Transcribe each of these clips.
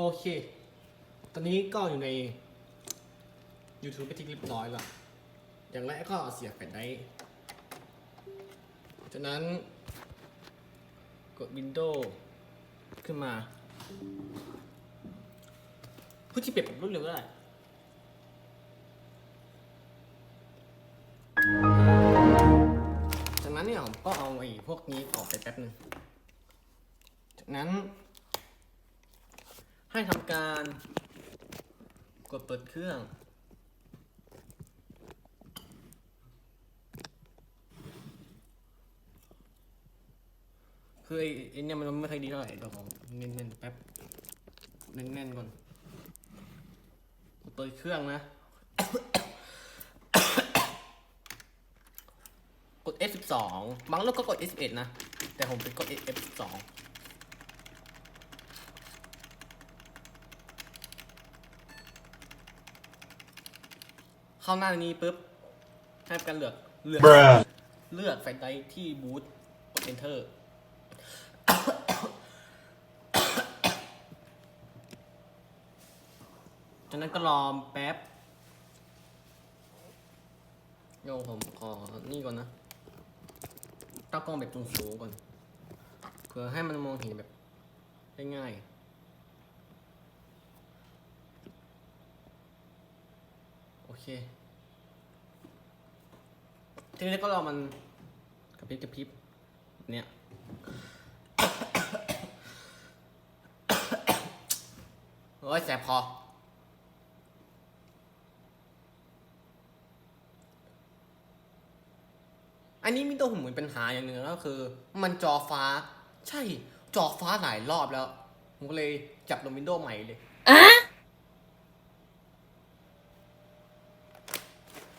โอเค ตอนนี้ก็อยู่ใน YouTube ไปที่เรียบร้อยล้วอย่างแรกก็เสียบแผ่นไดร์จากนั้น กด Windows ขึ้นมาพื่อที่เปลี่ยนแบบรวดเร็วก็ได้จากนั้นเนี่ยผมก็เอาไอ้พวกนี้ออกไปแป๊บนึง จากนั้น ให้ทำการ กดเปิดเครื่อง คือไอ้เนี่ยมันไม่ค่อยดีเท่าไหร่เดี๋ยวผมเน้นๆแป๊บแน่นๆก่อนกดเปิดเครื่องนะ กด F12 บางลูกก็กด F11 นะ แต่ผมเป็นกด F12 เข้าหน้านี้ปุ๊บให้กันเลือกเลือก Bruh. เลือกไฟไดร์ที่บูทกด Enter จากนั้นก็รอแป๊บโยผมขอนี่ก่อนนะตั้งกล้องแบบสูงๆก่อน เพื่อให้มันมองเห็นแบบได้ง่ายโอเค ทีนี้ก็รอมันกระพริบกระพริบเนี่ย โอ้ยแสบคออันนี้มีตัวผมเหมือนปัญหาอย่างหนึ่งก็คือ มันจอฟ้า ใช่ จอฟ้าหลายรอบแล้ว ผมก็เลยจับลงวินโดว์ใหม่เลย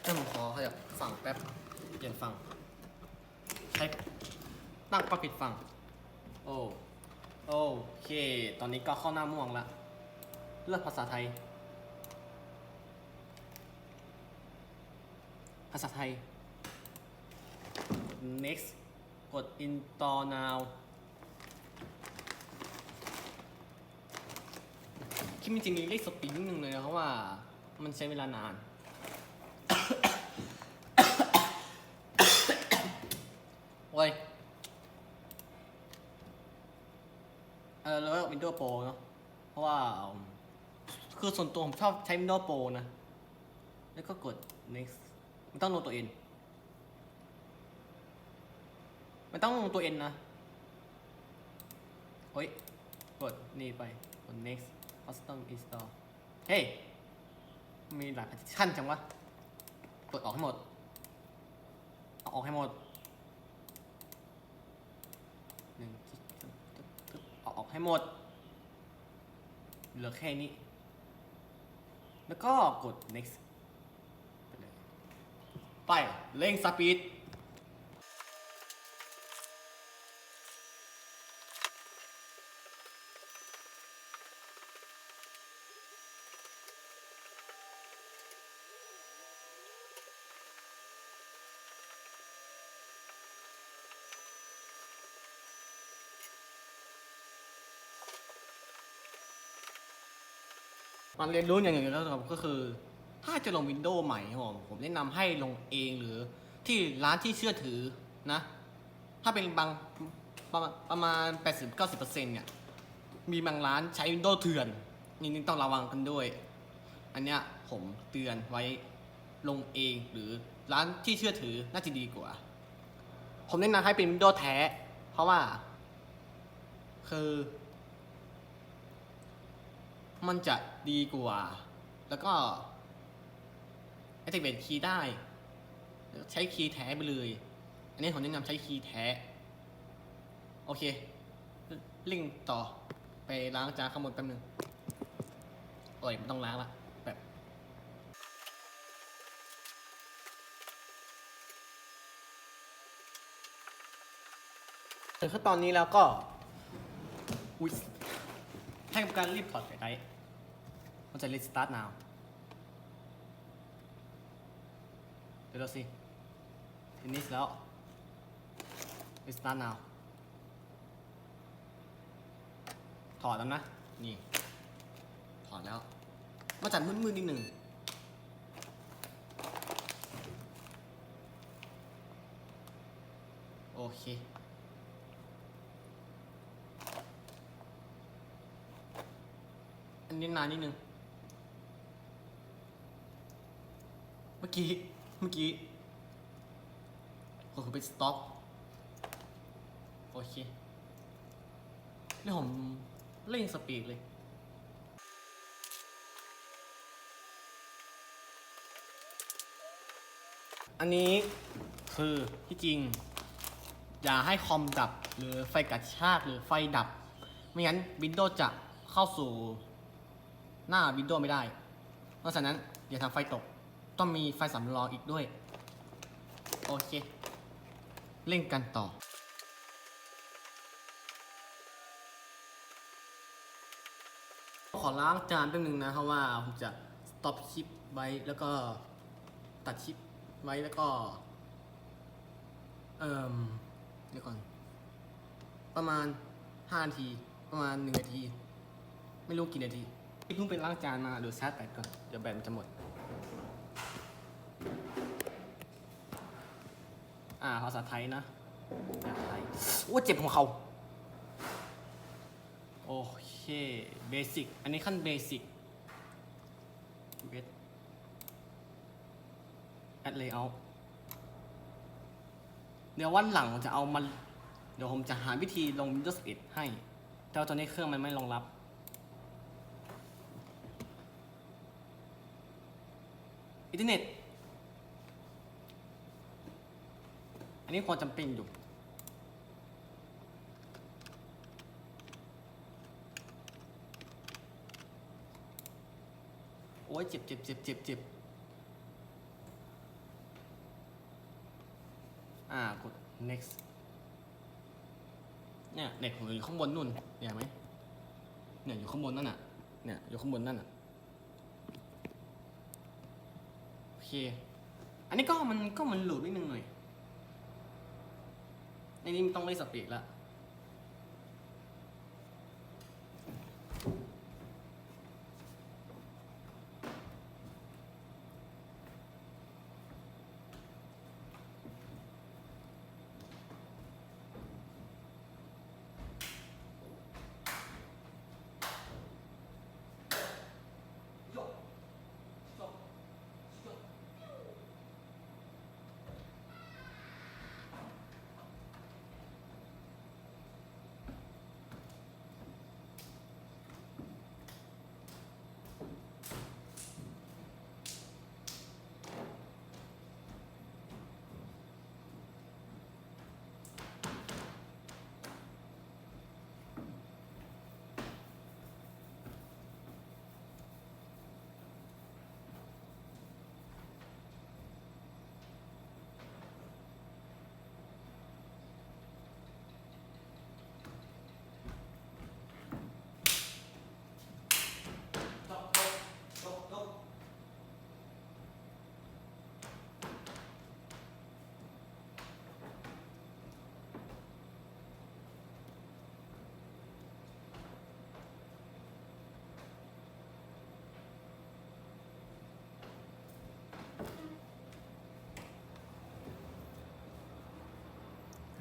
ถ้าผมขอขยับฝั่งแป๊บ เปลี่ยนฝั่งใช้ ตั้งปรับผิดฝั่ง โอ้ โอเค ตอนนี้ก็เข้าหน้าม่วงละ เลือกภาษาไทย ภาษาไทย next กด install now คิดจริงๆเรียกสปีดนิดนึงเลยนะเพราะว่ามันใช้เวลานาน โอ้ย เออแล้วก็ Windows Pro เนาะเพราะว่าคือส่วนตัวผมชอบใช้ Windows Pro นะ แล้วก็กด next มันต้องลงตัว N มันต้องลงตัว N นะโอ้ยกดนี่ไปกด next custom install เฮ้ยมีหลาย partition จังวะ กดออกให้หมดเอาออกให้หมดหนึ่งเอาออกให้หมด เหลือแค่นี้ แล้วก็กด next ไปเร่งสปีด มันเรียนรู้อย่างหนึ่งแล้วครับก็คือ ถ้าจะลงวินโดว์ใหม่ครับผมผมแนะนำให้ลงเองหรือที่ร้านที่เชื่อถือนะ ถ้าเป็นบางประมาณประมาณ 80-90%เนี่ย มีบางร้านใช้วินโดว์เถื่อนนี่นี่ต้องระวังกันด้วย อันเนี้ยผมเตือนไว้ลงเองหรือร้านที่เชื่อถือน่าจะดีกว่า ผมแนะนำให้เป็นวินโดว์แท้ เพราะว่า คือ มันจะดีกว่า แล้วก็ activate key ได้ ใช้คีย์แท้ไปเลย อันนี้ผมแนะนำใช้คีย์แท้ โอเค ลิงก์ต่อไปล้างจานข้างบนแป๊บนึงโอ้ยไม่ต้องล้างละแบบถึงขั้นตอนนี้แล้วก็ให้กับการรีบถอดไฟได มันจะ restart now เดี๋ยวราสิทีนี้แล้ว restart now ถอดแล้วนะ นี่ ถอดแล้ว มาจัดมืดๆนิดหนึ่งโอเคอันนี้นานนิดนึง มื่อกี้ เมื่อกี้ผมคือไปสต็อปโอเคนี่ผมเร่งสปีดเลยอันนี้คือที่จริง อย่าให้คอมดับ หรือไฟกระชากหรือไฟดับ ไม่งั้น Windows จะเข้าสู่หน้า Windows ไม่ได้เพราะฉะนั้น อย่าทำไฟตก ต้องมีไฟสำรองอีกด้วย โอเค เล่นกันต่อ ขอล้างจานแป๊บนึงนะเพราะว่าผมจะ stop คลิปไว้แล้วก็ตัดคลิปไว้แล้วก็ เอ่มเดี๋ยวก่อน ประมาณ5นาที ประมาณ1นาที ไม่รู้กี่นาทีเพิ่งไปล้างจานมาเดี๋ยวชาร์จแบตก่อน เดี๋ยวแบตมันจะหมด อ่าภาษาไทยนะภาษาไทยโอ้เจ็บของเขาโอเคเบสิกอันนี้ขั้นเบสิกเวทแอดเลเยอร์เดี๋ยววันหลังผมจะเอามัน เดี๋ยวผมจะหาวิธีลง Windows 11 ให้ แต่ว่าตอนนี้เครื่องมันไม่รองรับ อินเทอร์เน็ต อันนี้ควรจำเป็นอยู่ โอ้ยเจ็บเจ็บเจ็บเจ็บเจ็บอ่า กด next เนี่ยเน็ตผมอยู่ข้างบนนู่นเห็นไหมเนี่ยอยู่ข้างบนนั่นน่ะ เนี่ยอยู่ข้างบนนั่นน่ะโอเค อันนี้ก็มันก็มันหลุดนิดนึงหน่อย ในนี้มันต้องเล่นสปีดละ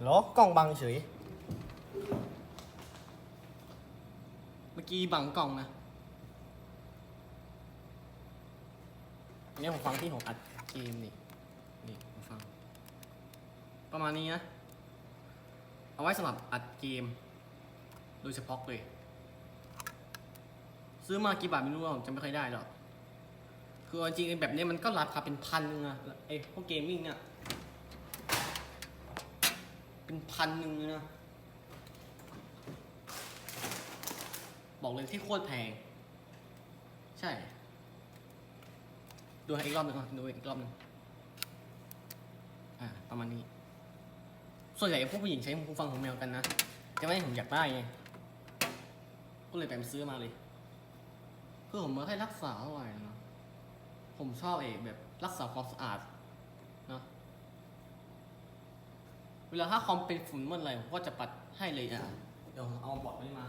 เหรอกล้องบังเฉย เมื่อกี้บังกล้องนะอันนี้ผมฟังที่ผมอัดเกมนี่ นี่ผมฟัง ประมาณนี้นะ เอาไว้สำหรับอัดเกม โดยเฉพาะเลย ซื้อมากี่บาทไม่รู้ผมจำไม่ค่อยได้หรอก คือเอาจริงๆแบบนี้มันก็ราคาเป็นพันนึงอะไอ้พวกเกมมิ่งเนี่ย เป็นพันหนึ่งเลยนะ บอกเลยที่โคตรแพง ใช่ ดูให้อีกรอบหนึ่งก่อนดูอีกรอบหนึ่งอ่า ประมาณนี้ ส่วนใหญ่พวกผู้หญิงใช้หูฟังของแมวกันนะแต่ว่ผมอยากได้ไง ก็เลยไปซื้อมาเลยคือผมไม่ค่อยรักษาเท่าไหร่นะ ผมชอบเอกแบบรักษาความสะอาด เวลาถ้าคอมเป็นฝุ่นเมื่อไหร่ก็จะปัดให้เลยอะเดี๋ยวเอาบอร์ดนี้มา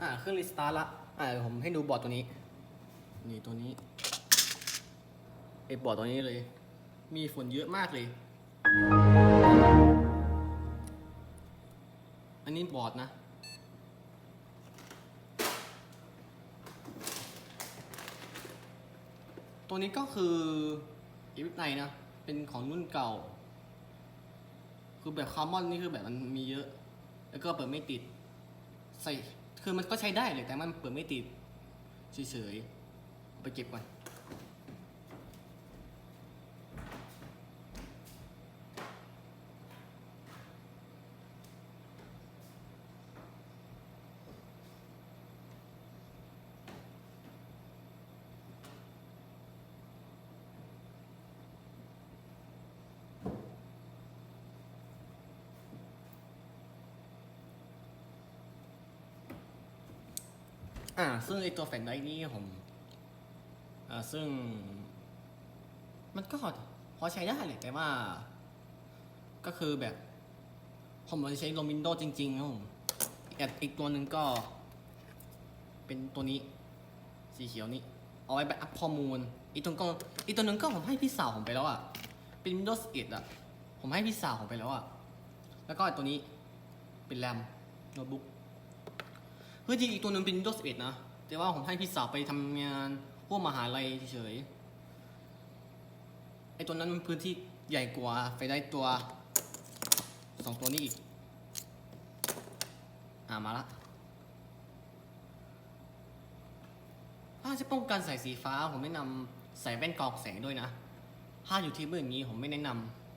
อ่าเครื่องรีสตาร์ทละอ่าผมให้ดูบอร์ดตัวนี้ นี่ตัวนี้ไอ้บอร์ดตัวนี้เลย มีฝุ่นเยอะมากเลย อันนี้บอร์ดนะ ตัวนี้ก็คืออีวิทไนนะ เป็นของรุ่นเก่า คือแบบคาร์มอนนี่คือแบบมันมีเยอะ แล้วก็เปิดไม่ติด ใส่ คือมันก็ใช้ได้เลยแต่มันเปิดไม่ติดเฉยๆไปเก็บก่อน อ่า ซึ่งไอตัวแฟลชไดนี่ผม อ่า ซึ่ง มันก็พอใช้ได้เลยแต่ว่า ก็คือแบบ ผมจะใช้ลงวินโดจริงๆครับผมอีกอันอีกตัวหนึ่งก็ เป็นตัวนี้ สีเขียวนี้ เอาไว้แบ็กอัพข้อมูล อีกตัวก็อีกตัวหนึ่งก็ผมให้พี่สาวผมไปแล้วอะ เป็น Windows 11อะ ผมให้พี่สาวผมไปแล้วอะ แล้วก็ตัวนี้ เป็นแรมโน้ตบุ๊ก เพื่อจริงอีกตัวหนึงเป็น Windows 11 นะ แต่ว่าผมให้พี่สาวไปทำงานพวกมหาลัยเฉยๆไอตัวนั้นมันพื้นที่ใหญ่กว่าไปได้ตัวสองตัวนี้อีก อ่ามาละถ้าจะป้องกันสายสีฟ้า ผมแนะนำใส่แว่นกรองแสงด้วยนะ ถ้าอยู่ที่มืดอย่างนี้ผมไม่แนะน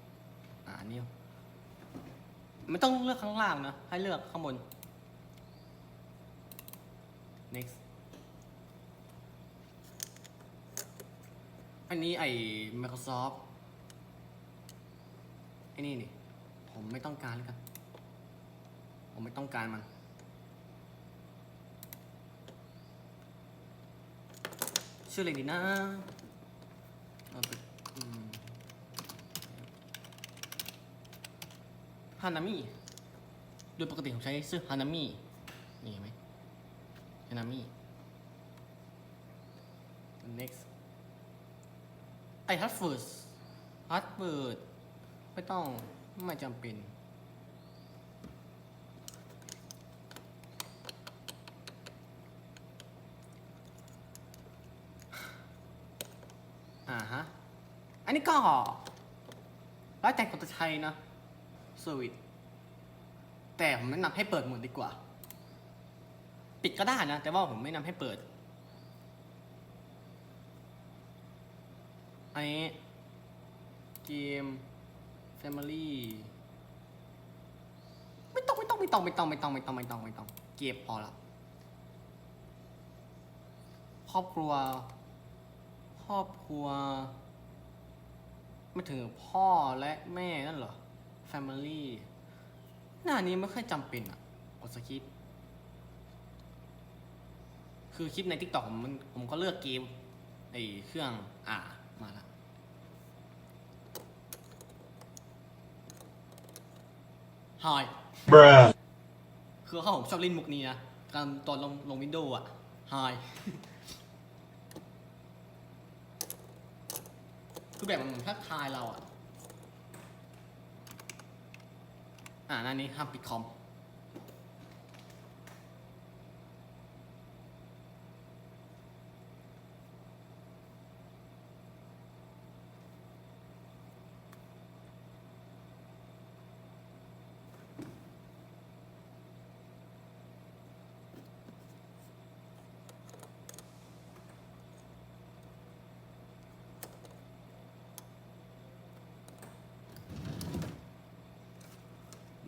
ำอ่านี่ไม่ต้องเลือกข้างล่างนะ ให้เลือกข้างบน next อันนี้ไอ้ Microsoft ไอ้นี่นี่ ผมไม่ต้องการแล้วกัน ผมไม่ต้องการมัน ชื่ออะไรดีนะเอาฮานามิโดยปกติผมใช้ชื่อฮานามินี่ไหม ฮานามิ next ไอฮัตเฟิร์สฮัตเฟิร์ดไม่ต้องไม่จำเป็นอ่าฮะ อันนี้ก็แล้วแต่คนจะใช้นะเซอร์วิสแต่ผมแนะนำให้เปิดหมดดีกว่า ปิดก็ได้นะ แต่ว่าผมไม่นำให้เปิด อันนี้เกม Family ไม่ต้องไม่ต้องไม่ต้องไม่ต้องไม่ต้องไม่ต้องไม่ต้องไม่ต้อง เก็บพอละครอบครัว ครอบครัว ไม่ถึงพ่อและแม่นั่นเหรอ Family หน้านี้ไม่ค่อยจำเป็นอะกดสคิป คือคลิปใน t ิ k t o k ผมมันผมก็เลือกเกมไอ้เครื่องอ่ามาละฮาย Bruh. คือเขาผมชอบเล่นมุกนี้นะการตอนลงลงวินโดว์อะฮายคือแบบมันเหมือนทักทายเราอะอ่าหนั่นนี้ห้ามปิดคอม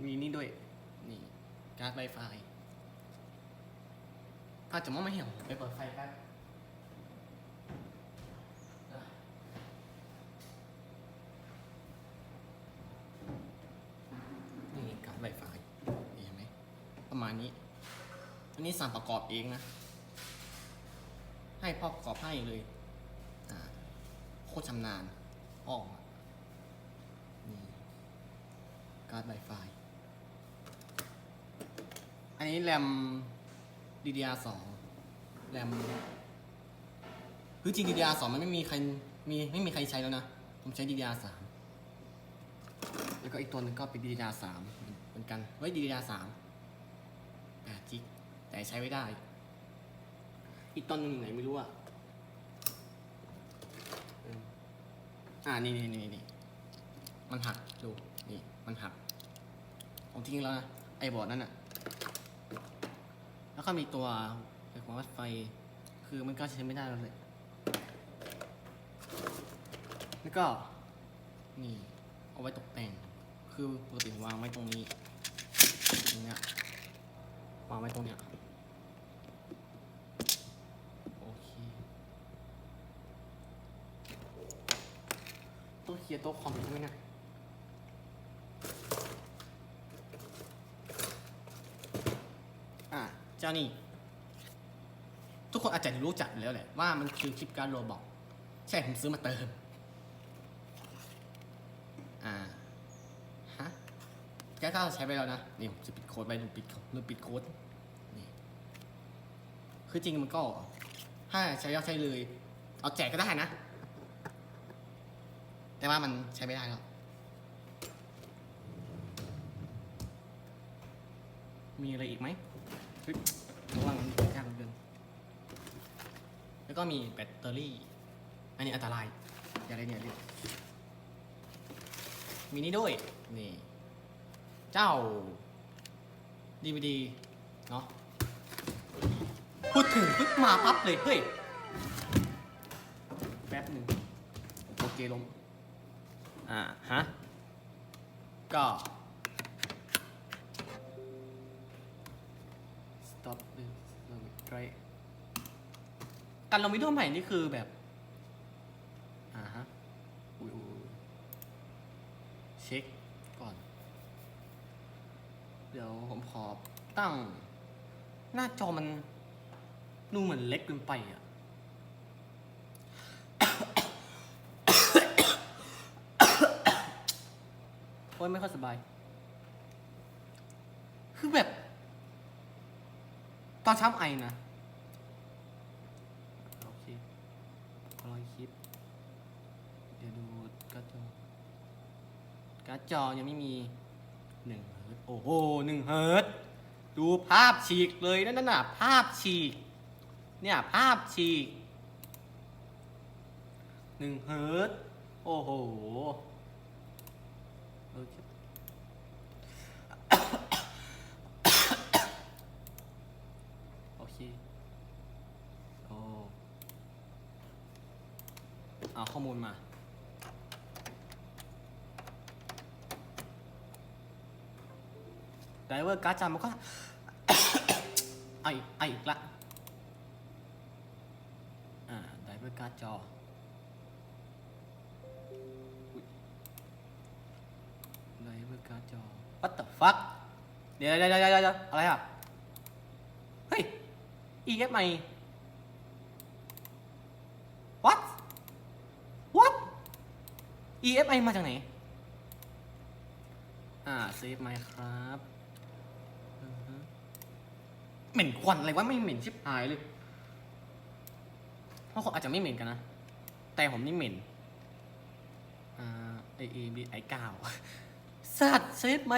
มีนี่ด้วย นี่การ์ดไวไฟอาจจะมองไม่เห็นผมไปเปิดไฟแป๊บนี่การ์ดไวไฟเห็นไหมประมาณนี้ อันนี้สั่งประกอบเองนะ ให้พ่อประกอบให้เลยอ่าโคตรชำนาญออกมานี่การ์ด Wi-Fi อันนี้แรม DDR 2 แรมคือจริง DDR 2 มันไม่มีใครมีไม่มีใครใช้แล้วนะ ผมใช้ DDR 3 แล้วก็อีกตัวหนึงก็เป็น DDR 3 เหมือนกันไว้ DDR 3 8จิกแต่ใช้ไม่ได้ อีกตัวหนึงอยู่ไหนไม่รู้อะอ่านี่นี่นี่นี่มันหักดู นี่ มันหักผมทิ้งแล้วนะ ไอ้บอร์ดนั่นน่ะ แล้วก็มีตัวไอ้หัววัดไฟ คือมันก็ใช้ไม่ได้แล้วเลย แล้วก็นี่เอาไว้ตกแต่ง คือปกติวางไว้ตรงนี้ตรงเนี้ยวางไว้ตรงเนี้ยโอเคต้องเคลียร์โต๊ะคอมใช่ไหมเนี่ย อะเจ้านี่ ทุกคนอาจจะรู้จักแล้วแหละว่ามันคือคลิปการโรบอกใช่ผมซื้อมาเติม อ่า ฮะแกก็ใช้ไปแล้วนะ นี่ผมจะปิดโค้ดไปดูปิดหรือปิดโค้ดนี่คือจริงมันก็ ถ้าใช้ยอดใช้เลย เอาแจกก็ได้นะ แต่ว่ามันใช้ไม่ได้แล้วมีอะไรอีกไหมเฮ้ยระวังมันยากเหลือเกินแล้ว ก็มีแบตเตอรี่ อันนี้อันตราย อย่าเล่นอย่าเล่นมีนี่ด้วย นี่ เจ้า DVD เนาะพูดถึงปึ๊บมาปั๊บเลย เฮ้ย แป๊บหนึ่งโอเคลงอ่า ฮะ ก็ การลงวิดีโอใหม่นี่คือแบบอ่าฮะอุ้ยอุ้ยอุ้ยเช็คก่อน เดี๋ยวผมขอตั้ง หน้าจอมันดูเหมือนเล็กเกินไปอะโอ้ยไม่ค่อยสบาย คือแบบ ตอนเช้าไอนะ โอเครอยคลิป เดี๋ยวดูการ์ดจอ การ์ดจอยังไม่มีหนึ่งเฮิร์ตโอ้โหหนึ่งเฮิร์ตดูภาพฉีกเลยนั่นน่ะภาพฉีก เนี่ยภาพฉีกหนึ่งเฮิร์ตโอ้โหโอเคโอเคโอ้เอาข้อมูลมา ไดเวอร์การ์ดจำมันก็ไอาอีกเอาอีกละอ่าไดเวอร์การ์ดจอไดเวอร์การ์ดจอ what the fuck เดี๋ยวเดี๋ยวเดี๋ยวเดี๋ยวอะไรอะ เฮ้ย EFI what what EFI มาจากไหน อ่าเซฟไหมครับ เหม็นควันอะไรวะไม่เหม็นชิบหายเลยเพราะคนอาจจะไม่เหม็นกันนะ แต่ผมนี่เหม็นอ่าไอเอบีไอเก้าสัตว์เซฟไหม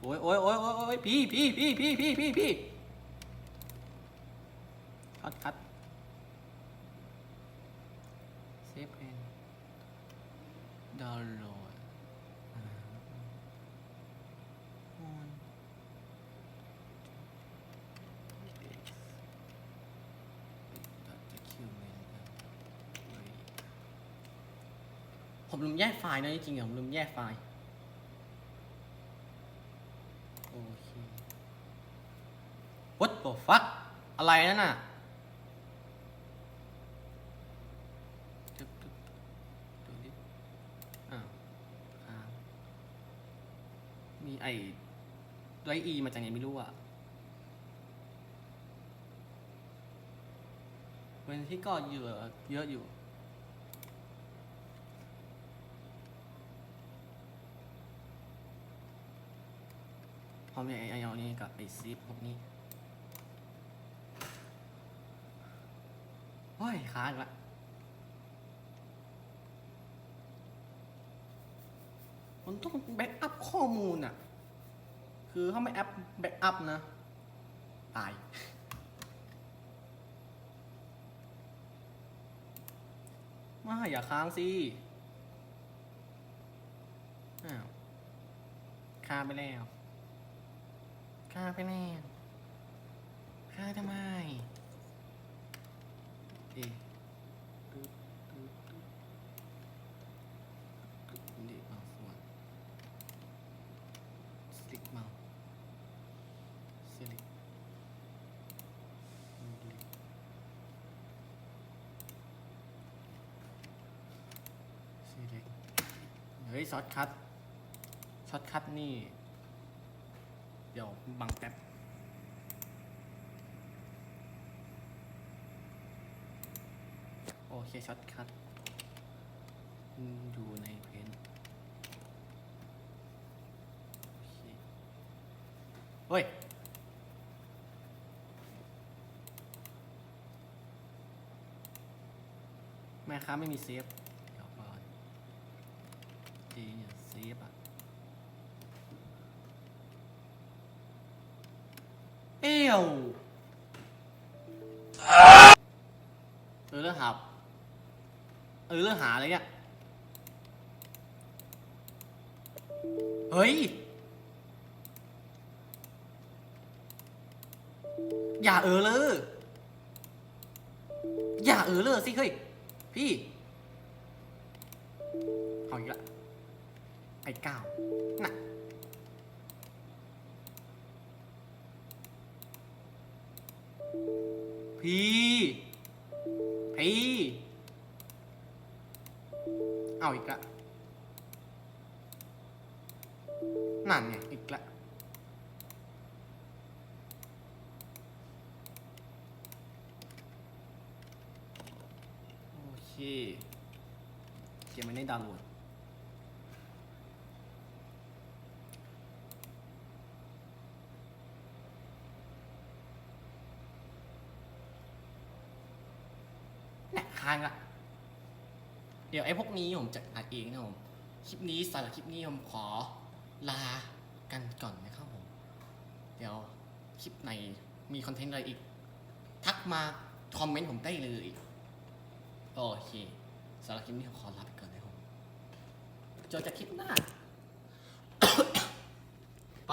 โอ้ยโอ้ยโอ้ยโอ้ยโอ้ยพี่พี่พี่พี่พี่พี่พี่คัดคัดเซฟเอนดาวน์โหลดอ่า on document ผมลืมแยกไฟล์นะจริงๆผมลืมแยกไฟล์โอเค What the fuck อะไรนั่นน่ะตึ๊บตึ๊บดูดิอ้าวค้างมีไอ้ไรอีมาจากไหนไม่รู้อะวันที่ก็เยอะเยอะอยู่ อมไอ้ไอ้เอานี่กับไอ้ซีฟพวกนี้เฮ้ยค้างละมันต้องแบ็กอัพข้อมูลอะคือถ้าไม่แอปแบ็กอัพนะ ตายมาอย่าค้างสิอ้าวค้างไปแล้ว ค้าไปแล้วค้าทำไมเอ๊ะตึ๊ดตึ๊ดตึ๊ดเด็กบางส่วนสลิกเมาสลิกสลิกสีเล็กเฮ้ยช็อตคัทช็อตคัทนี่ ดี๋ยวบังแป๊บโอเคช็อตคัทอยู่ในเพนโอเคเฮ้ยแม่ค้าไม่มีเซฟ เดี๋ยวก่อนจีเนี่ยเซฟอะ เอ้ วเออเรื่องหาเออเรื่องหาอะไรเนี่ยเฮ้ย อย่าเออเลย อย่าเออเลยสิเฮ้ย พี่เอาอีกละไอ้ก้าวน่ะ พีพีเอาอีกละนั่นไงอีกละโอเคเกมมันได้ดาวน์โหลด เนี่ยค้างละเดี๋ยวไอ้พวกนี้ผมจะอัดเองนะผมคลิปนี้สำหรับคลิปนี้ผมขอลากันก่อนนะครับผม เดี๋ยวคลิปในมีคอนเทนต์อะไรอีก ทักมาคอมเมนต์ผมได้เลย โอเคสำหรับคลิปนี้ผมขอลาไปก่อนนะครับผมเจอกันคลิปหน้า ไป